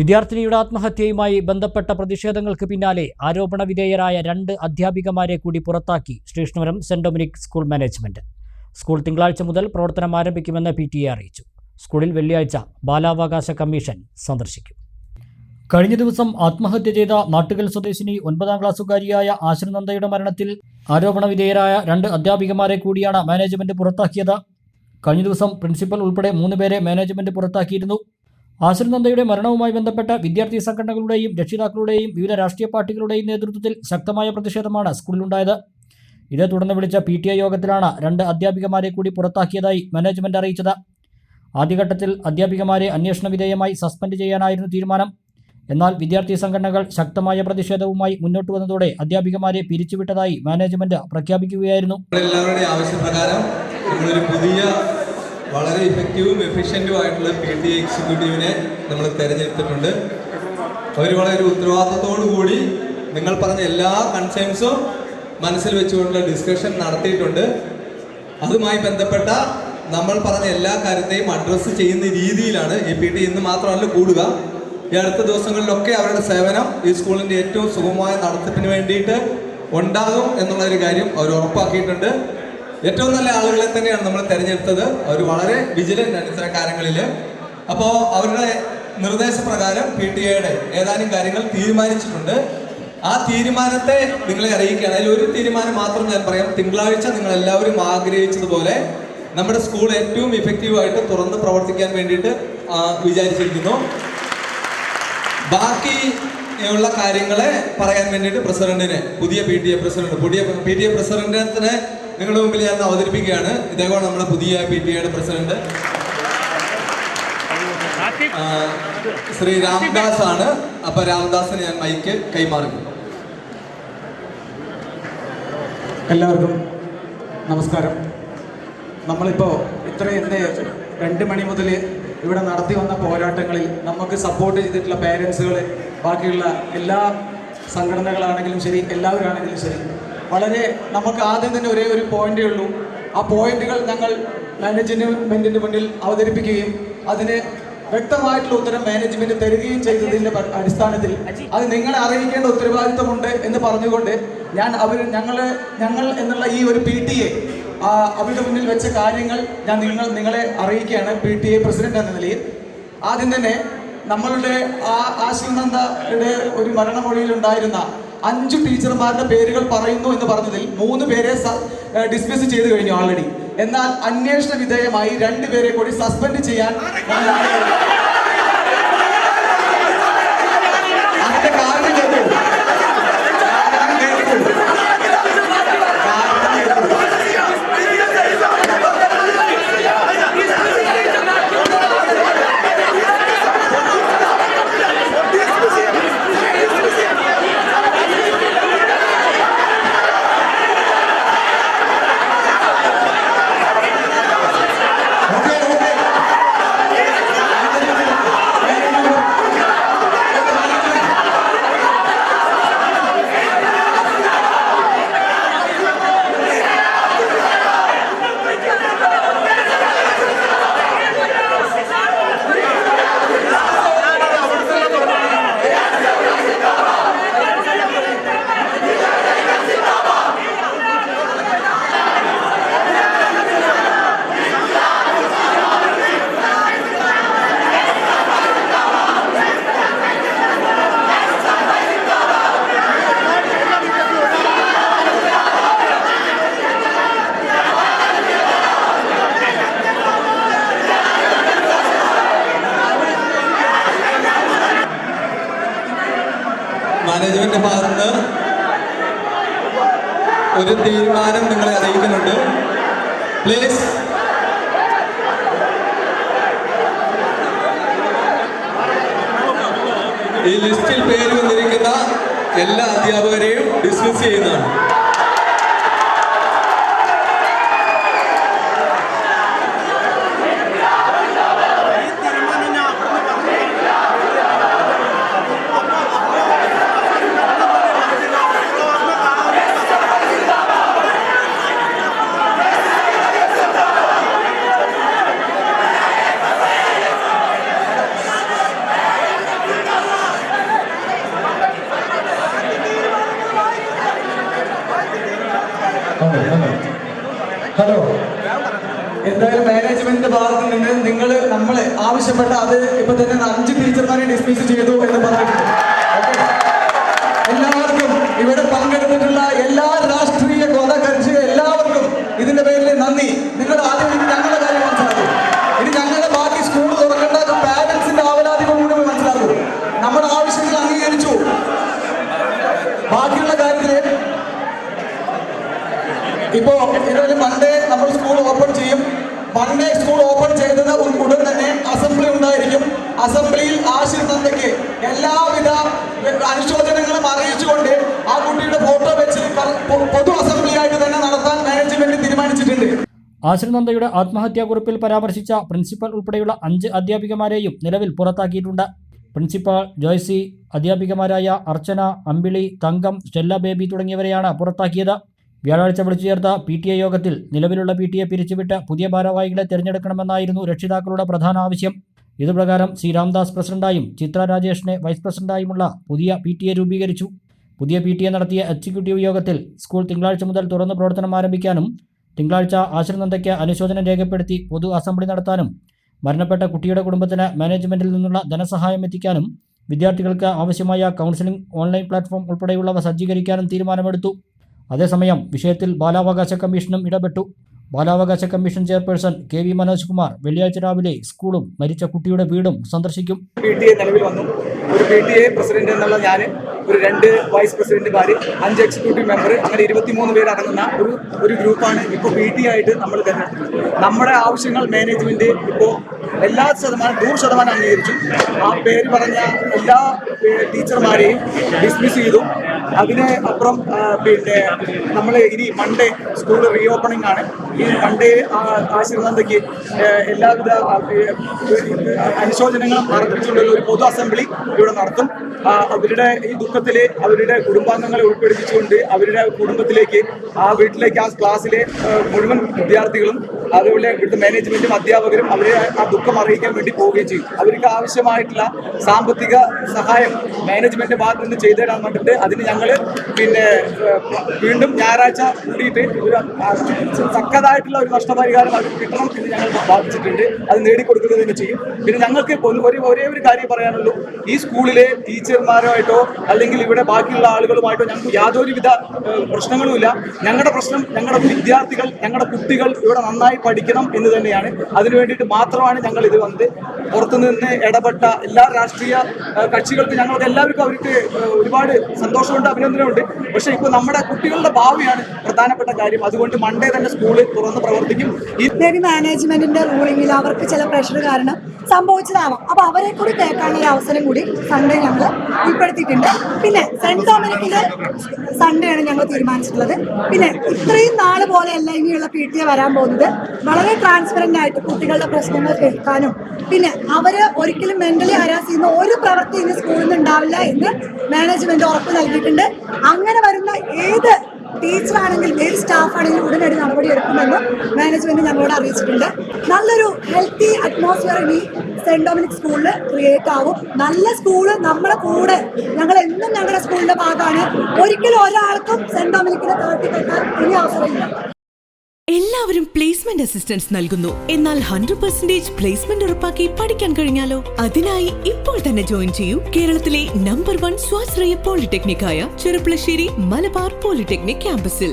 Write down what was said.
വിദ്യാർത്ഥിനിയുടെ ആത്മഹത്യയുമായി ബന്ധപ്പെട്ട പ്രതിഷേധങ്ങൾക്ക് പിന്നാലെ ആരോപണ വിധേയരായ രണ്ട് അധ്യാപികമാരെ കൂടി പുറത്താക്കി ശ്രീഷ്ണവരം Saint Dominic school management. School തിങ്കളാഴ്ച മുതൽ പ്രവർത്തനം ആരംഭിക്കുമെന്ന് പി അറിയിച്ചു. സ്കൂളിൽ വെള്ളിയാഴ്ച ബാലാവകാശ കമ്മീഷൻ സന്ദർശിക്കും. കഴിഞ്ഞ ദിവസം ആത്മഹത്യ ചെയ്ത നാട്ടുകൽ സ്വദേശിനി ഒൻപതാം ക്ലാസ്സുകാരിയായ ആശ്രനന്ദയുടെ മരണത്തിൽ ആരോപണ വിധേയരായ രണ്ട് അധ്യാപികമാരെ കൂടിയാണ് മാനേജ്മെന്റ് പുറത്താക്കിയത്. കഴിഞ്ഞ ദിവസം പ്രിൻസിപ്പൽ ഉൾപ്പെടെ മൂന്ന് പേരെ മാനേജ്മെന്റ് പുറത്താക്കിയിരുന്നു. ആശ്രിനന്ദയുടെ മരണവുമായി ബന്ധപ്പെട്ട വിദ്യാർത്ഥി സംഘടനകളുടെയും രക്ഷിതാക്കളുടെയും വിവിധ രാഷ്ട്രീയ പാർട്ടികളുടെയും നേതൃത്വത്തിൽ ശക്തമായ പ്രതിഷേധമാണ് സ്കൂളിലുണ്ടായത്. ഇതേ തുടർന്ന് വിളിച്ച പി ടി ഐ യോഗത്തിലാണ് രണ്ട് അധ്യാപികമാരെ കൂടി പുറത്താക്കിയതായി മാനേജ്മെന്റ് അറിയിച്ചത്. ആദ്യഘട്ടത്തിൽ അധ്യാപികമാരെ അന്വേഷണ വിധേയമായി സസ്പെൻഡ് ചെയ്യാനായിരുന്നു തീരുമാനം. എന്നാൽ വിദ്യാർത്ഥി സംഘടനകൾ ശക്തമായ പ്രതിഷേധവുമായി മുന്നോട്ട് വന്നതോടെ അധ്യാപികമാരെ പിരിച്ചുവിട്ടതായി മാനേജ്മെന്റ് പ്രഖ്യാപിക്കുകയായിരുന്നു. എല്ലാവരുടെയും പുതിയ വളരെ ഇഫക്റ്റീവും എഫിഷ്യന്റും ആയിട്ടുള്ള പി ടി എക്സിക്യൂട്ടീവിനെ നമ്മൾ തിരഞ്ഞെടുത്തിട്ടുണ്ട്. അവർ വളരെ ഉത്തരവാദിത്തത്തോടു കൂടി നിങ്ങൾ പറഞ്ഞ എല്ലാ കൺസേൺസും മനസ്സിൽ വെച്ചുകൊണ്ടുള്ള ഡിസ്കഷൻ നടത്തിയിട്ടുണ്ട്. അതുമായി ബന്ധപ്പെട്ട നമ്മൾ പറഞ്ഞ എല്ലാ കാര്യത്തെയും അഡ്രസ്സ് ചെയ്യുന്ന രീതിയിലാണ് ഈ പി ടി ഇന്ന് മാത്രമല്ല കൂടുക. ഈ അടുത്ത ദിവസങ്ങളിലൊക്കെ അവരുടെ സേവനം ഈ സ്കൂളിന്റെ ഏറ്റവും സുഗമമായ നടത്തിപ്പിന് വേണ്ടിയിട്ട് ഉണ്ടാകും എന്നുള്ള ഒരു കാര്യം അവർ ഉറപ്പാക്കിയിട്ടുണ്ട്. ഏറ്റവും നല്ല ആളുകളെ തന്നെയാണ് നമ്മൾ തിരഞ്ഞെടുത്തത്. അവർ വളരെ വിജിലന്റ് ആണ് ഇത്തരം കാര്യങ്ങളിൽ അപ്പോൾ അവരുടെ നിർദ്ദേശപ്രകാരം പി ടി എയുടെ ഏതാനും കാര്യങ്ങൾ തീരുമാനിച്ചിട്ടുണ്ട്. ആ തീരുമാനത്തെ നിങ്ങളെ അറിയിക്കുകയാണ്. അതിൽ ഒരു തീരുമാനം മാത്രം ഞാൻ പറയാം. തിങ്കളാഴ്ച നിങ്ങൾ എല്ലാവരും ആഗ്രഹിച്ചതുപോലെ നമ്മുടെ സ്കൂൾ ഏറ്റവും ഇഫക്റ്റീവായിട്ട് തുറന്ന് പ്രവർത്തിക്കാൻ വേണ്ടിയിട്ട് വിചാരിച്ചിരിക്കുന്നു. ബാക്കി ഉള്ള കാര്യങ്ങളെ പറയാൻ വേണ്ടിയിട്ട് പ്രസിഡന്റിന് പുതിയ പി ടി എ പ്രസിഡന്റ് പുതിയ പി ടി എ പ്രസിഡന്റിനെ നിങ്ങളുടെ മുമ്പിൽ ഞാൻ അവതരിപ്പിക്കുകയാണ്. ഇദ്ദേഹമാണ് നമ്മുടെ പുതിയ പി ടി എയുടെ പ്രസിഡന്റ് ശ്രീ രാംദാസ് ആണ്. അപ്പൊ രാംദാസിന് ഞാൻ മൈക്ക് കൈമാറുന്നു. എല്ലാവർക്കും നമസ്കാരം. നമ്മളിപ്പോ ഇത്രയും രണ്ട് മണി മുതൽ ഇവിടെ നടത്തി വന്ന പോരാട്ടങ്ങളിൽ നമുക്ക് സപ്പോർട്ട് ചെയ്തിട്ടുള്ള പേരൻസുകൾ ബാക്കിയുള്ള എല്ലാ സംഘടനകളാണെങ്കിലും ശരി എല്ലാവരാണെങ്കിലും ശരി വളരെ നമുക്ക് ആദ്യം തന്നെ ഒരേ ഒരു പോയിന്റേ ഉള്ളൂ. ആ പോയിന്റുകൾ ഞങ്ങൾ മാനേജ്മെന്റിന്റെ മുന്നിൽ അവതരിപ്പിക്കുകയും അതിന് വ്യക്തമായിട്ടുള്ള ഉത്തരം മാനേജ്മെന്റ് തരികയും ചെയ്തതിന്റെ അടിസ്ഥാനത്തിൽ അത് നിങ്ങളെ അറിയിക്കേണ്ട ഉത്തരവാദിത്തമുണ്ട് എന്ന് പറഞ്ഞുകൊണ്ട് ഞാൻ അവർ ഞങ്ങൾ ഞങ്ങൾ എന്നുള്ള ഈ ഒരു പി ടി എ അവരുടെ മുന്നിൽ വെച്ച കാര്യങ്ങൾ ഞാൻ നിങ്ങൾ നിങ്ങളെ അറിയിക്കുകയാണ് പി ടി എ പ്രസിഡന്റ് എന്ന നിലയിൽ. ആദ്യം തന്നെ നമ്മളുടെ ആ ആശ്രിനന്ദയുടെ ഒരു മരണമൊഴിയിൽ ഉണ്ടായിരുന്ന അഞ്ചു ടീച്ചർമാരുടെ പേരുകൾ പറയുന്നു എന്ന് പറഞ്ഞതിൽ മൂന്ന് പേരെ ഡിസ്മിസ് ചെയ്ത് കഴിഞ്ഞു ഓൾറെഡി എന്നാൽ അന്വേഷണ വിധേയമായി രണ്ടുപേരെ കൂടി സസ്പെൻഡ് ചെയ്യാൻ മാനേജ്മെന്റ് ഭാഗത്ത് ഒരു തീരുമാനം നിങ്ങളെ അറിയിക്കുന്നുണ്ട്. പ്ലീസ് ഈ ലിസ്റ്റിൽ പേര് വന്നിരിക്കുന്ന എല്ലാ അധ്യാപകരെയും ഡിസ്മിസ് ചെയ്യുന്നതാണ്. ഹലോ എന്തായാലും മാനേജ്മെന്റിന്റെ ഭാഗത്ത് നിന്ന് നിങ്ങൾ നമ്മൾ ആവശ്യപ്പെട്ട അത് ഇപ്പൊ തന്നെ അഞ്ച് ടീച്ചർമാരെ ഡിസ്മിസ് ചെയ്തു എന്ന് പറഞ്ഞിട്ടുണ്ട്. എല്ലാവർക്കും ഇവിടെ പങ്കെടുത്തിട്ടുള്ള എല്ലാ രാഷ്ട്രീയ കൊല കക്ഷി എല്ലാവർക്കും ഇതിന്റെ പേരിൽ നന്ദി. നിങ്ങൾ ആദ്യം ഞങ്ങളുടെ കാര്യം മനസ്സിലാക്കും. ഇനി ഞങ്ങളുടെ ബാക്കി സ്കൂൾ തുറക്കേണ്ട പാരന്റ്സിന്റെ ആവലാതികൾ കൂടി മനസ്സിലാക്കും. നമ്മുടെ ആവശ്യങ്ങൾ അംഗീകരിച്ചു. ബാക്കിയുള്ള കാര്യത്തിൽ ഇപ്പോ ഇതൊരു മൺഡേ നമ്മൾ സ്കൂൾ ഓപ്പൺ ചെയ്യും മൺഡേ സ്കൂൾ ഓപ്പൺ ചെയ്തത് ഉടൻ തന്നെ അസംബ്ലി ഉണ്ടായിരിക്കും. അസംബ്ലിയിൽ ആശിർ നന്ദയ്ക്ക് എല്ലാവിധ അനുശോചനങ്ങളും അറിയിച്ചുകൊണ്ട് ആ കുട്ടിയുടെ ഫോട്ടോ വെച്ച് പൊതു അസംബ്ലി ആയിട്ട് തന്നെ നടത്താൻ മാനേജ്മെന്റ് തീരുമാനിച്ചിട്ടുണ്ട്. ആശ്രിനന്ദയുടെ ആത്മഹത്യാക്കുറിപ്പിൽ പരാമർശിച്ച പ്രിൻസിപ്പൽ ഉൾപ്പെടെയുള്ള അഞ്ച് അധ്യാപികമാരെയും നിലവിൽ പുറത്താക്കിയിട്ടുണ്ട്. പ്രിൻസിപ്പാൾ ജോയ്സി അധ്യാപികമാരായ അർച്ചന അമ്പിളി തങ്കം സ്റ്റെല്ല ബേബി തുടങ്ങിയവരെയാണ് പുറത്താക്കിയത്. വ്യാഴാഴ്ച വിളിച്ചു ചേർത്ത പി ടി എ യോഗത്തിൽ നിലവിലുള്ള പി ടി എ പിരിച്ചുവിട്ട് പുതിയ ഭാരവാഹികളെ തിരഞ്ഞെടുക്കണമെന്നായിരുന്നു രക്ഷിതാക്കളുടെ പ്രധാന ആവശ്യം. ഇതുപ്രകാരം സി രാംദാസ് പ്രസിഡന്റായും ചിത്ര രാജേഷിനെ വൈസ് പ്രസിഡന്റായുമുള്ള പുതിയ പി ടി എ രൂപീകരിച്ചു. പുതിയ പി ടി എ നടത്തിയ എക്സിക്യൂട്ടീവ് യോഗത്തിൽ സ്കൂൾ തിങ്കളാഴ്ച മുതൽ തുറന്ന് പ്രവർത്തനം ആരംഭിക്കാനും തിങ്കളാഴ്ച ആശ്രനന്ദയ്ക്ക് അനുശോചനം രേഖപ്പെടുത്തി പൊതു അസംബ്ലി നടത്താനും മരണപ്പെട്ട കുട്ടിയുടെ കുടുംബത്തിന് മാനേജ്മെന്റിൽ നിന്നുള്ള ധനസഹായം എത്തിക്കാനും വിദ്യാർത്ഥികൾക്ക് ആവശ്യമായ കൗൺസിലിംഗ് ഓൺലൈൻ പ്ലാറ്റ്ഫോം ഉൾപ്പെടെയുള്ളവ സജ്ജീകരിക്കാനും തീരുമാനമെടുത്തു. അതേസമയം വിഷയത്തിൽ ബാലാവകാശ കമ്മീഷനും ഇടപെട്ടു. ബാലാവകാശ commission chairperson K V Manoj Kumar വെള്ളിയാഴ്ച രാവിലെ സ്കൂളും മരിച്ച കുട്ടിയുടെ വീടും സന്ദർശിക്കും. വന്നു. ഒരു പ്രസിഡന്റ് എന്നുള്ള ഒരു രണ്ട് വൈസ് പ്രസിഡന്റുമാർ അഞ്ച് എക്സിക്യൂട്ടീവ് മെമ്പർ അങ്ങനെ ഇരുപത്തിമൂന്ന് പേര് അടങ്ങുന്ന ഒരു ഒരു ഗ്രൂപ്പാണ് ഇപ്പോൾ പി ടി ആയിട്ട് നമ്മൾ തിരഞ്ഞെടുത്തത് നമ്മുടെ ആവശ്യങ്ങൾ മാനേജ്മെന്റ് ഇപ്പോൾ എല്ലാ ശതമാനം നൂറ് ശതമാനം അംഗീകരിച്ചു. ആ പേര് പറഞ്ഞ എല്ലാ ടീച്ചർമാരെയും ഡിസ്മിസ് ചെയ്തു. അതിന് അപ്പുറം പിന്നെ നമ്മൾ ഇനി മൺഡേ സ്കൂൾ റീ ഓപ്പണിംഗ് ആണ്. ഈ മൺഡേ ആശീർവാദയ്ക്ക് എല്ലാവിധ അനുശോചനങ്ങളും അർപ്പിച്ചുകൊണ്ടുള്ള ഒരു പൊതു അസംബ്ലി ഇവിടെ നടത്തും. അവരുടെ ഈ ദുഃഖത്തിൽ അവരുടെ കുടുംബാംഗങ്ങളെ ഉൾപ്പെടുത്തിച്ചുകൊണ്ട് അവരുടെ കുടുംബത്തിലേക്ക് ആ വീട്ടിലേക്ക് ആ ക്ലാസ്സിലെ മുഴുവൻ വിദ്യാർത്ഥികളും അതുപോലെ ഇവിടുത്തെ മാനേജ്മെന്റും അധ്യാപകരും അവരെ ആ ദുഃഖം അറിയിക്കാൻ വേണ്ടി പോവുകയും ചെയ്യും. അവർക്ക് ആവശ്യമായിട്ടുള്ള സാമ്പത്തിക സഹായം മാനേജ്മെന്റ് ഭാഗത്ത് നിന്ന് ചെയ്തു തരാൻ വേണ്ടിയിട്ട് അതിന് ഞങ്ങൾ പിന്നെ വീണ്ടും ഞായറാഴ്ച കൂടിയിട്ട് ഒരു തക്കതായിട്ടുള്ള ഒരു നഷ്ടപരിഹാരം അവർക്ക് കിട്ടണം എന്ന് ഞങ്ങൾ ബാധിച്ചിട്ടുണ്ട് അത് നേടിക്കൊടുക്കുക തന്നെ ചെയ്യും. പിന്നെ ഞങ്ങൾക്ക് ഒരു ഒരേ ഒരു കാര്യം പറയാനുള്ളൂ. ഈ സ്കൂളിലെ ടീച്ചർമാരുമായിട്ടോ അല്ലെങ്കിൽ ഇവിടെ ബാക്കിയുള്ള ആളുകളുമായിട്ടോ ഞങ്ങൾക്ക് യാതൊരുവിധ പ്രശ്നങ്ങളുമില്ല ഞങ്ങളുടെ പ്രശ്നം ഞങ്ങളുടെ വിദ്യാർത്ഥികൾ ഞങ്ങളുടെ കുട്ടികൾ ഇവിടെ നന്നായി പഠിക്കണം എന്ന് തന്നെയാണ്. അതിനു വേണ്ടിയിട്ട് മാത്രമാണ് ഞങ്ങൾ ഇത് വന്ന് പുറത്തുനിന്ന് ഇടപെട്ട എല്ലാ രാഷ്ട്രീയ കക്ഷികൾക്കും ഞങ്ങൾക്ക് എല്ലാവർക്കും അവർക്ക് ഒരുപാട് സന്തോഷമുണ്ട് അഭിനന്ദനമുണ്ട്. പക്ഷേ ഇപ്പോൾ നമ്മുടെ കുട്ടികളുടെ ഭാവിയാണ് പ്രധാനപ്പെട്ട കാര്യം. അതുകൊണ്ട് മൺഡേ തന്നെ സ്കൂളിൽ തുറന്ന് പ്രവർത്തിക്കും. ഈ മാനേജ്മെന്റിന്റെ റൂളിംഗിൽ അവർക്ക് ചില പ്രഷർ കാരണം സംഭവിച്ചതാവാം. അപ്പൊ അവരെ കൂടി കേൾക്കാനുള്ള അവസരം കൂടി സൺഡേ ഞങ്ങൾ ഉൾപ്പെടുത്തിയിട്ടുണ്ട്. പിന്നെ സെന്റ് ഡൊമിനിക്കിൽ സൺഡേ ആണ് ഞങ്ങൾ തീരുമാനിച്ചിട്ടുള്ളത്. പിന്നെ ഇത്രയും നാൾ പോലെയല്ല ഇനിയുള്ള പി ടി എ വരാൻ പോകുന്നത്. വളരെ ട്രാൻസ്പെറന്റ് ആയിട്ട് കുട്ടികളുടെ പ്രശ്നങ്ങൾ കേൾക്കാനും പിന്നെ അവർ ഒരിക്കലും മെന്റലി ഹരാസ് ചെയ്യുന്ന ഒരു പ്രവൃത്തി ഇനി സ്കൂളിൽ നിന്ന് ഉണ്ടാവില്ല എന്ന് മാനേജ്മെന്റ് ഉറപ്പ് നൽകിയിട്ടുണ്ട്. അങ്ങനെ വരുന്ന ഏത് ടീച്ചറാണെങ്കിലും ഏത് സ്റ്റാഫാണെങ്കിലും ഉടനടി നടപടി എടുക്കുമെന്ന് മാനേജ്മെന്റ് ഞങ്ങളോട് അറിയിച്ചിട്ടുണ്ട്. നല്ലൊരു ഹെൽത്തി അറ്റ്മോസ്ഫിയർ ഇനി സെന്റ് ഡൊമിനിക് സ്കൂളിൽ ക്രിയേറ്റ് ആവും. നല്ല സ്കൂൾ നമ്മുടെ കൂടെ ഞങ്ങൾ എന്നും ഞങ്ങളുടെ സ്കൂളിന്റെ ഭാഗമാണ്. ഒരിക്കലും ഒരാൾക്കും സെന്റ് ഡൊമിനിക്കിനെ താഴ്ത്തി കെട്ടാൻ ഇനി അവസരമില്ല. എല്ലാവരും പ്ലേസ്മെന്റ് അസിസ്റ്റൻസ് നൽകുന്നു. എന്നാൽ ഹൺഡ്രഡ് പെർസെന്റേജ് പ്ലേസ്മെന്റ് ഉറപ്പാക്കി പഠിക്കാൻ കഴിഞ്ഞാലോ? അതിനായി ഇപ്പോൾ തന്നെ ജോയിൻ ചെയ്യൂ. കേരളത്തിലെ നമ്പർ വൺ സ്വാശ്രയ പോളിടെക്നിക് ആയ ചെറുപ്പളശ്ശേരി മലബാർ പോളിടെക്നിക് ക്യാമ്പസിൽ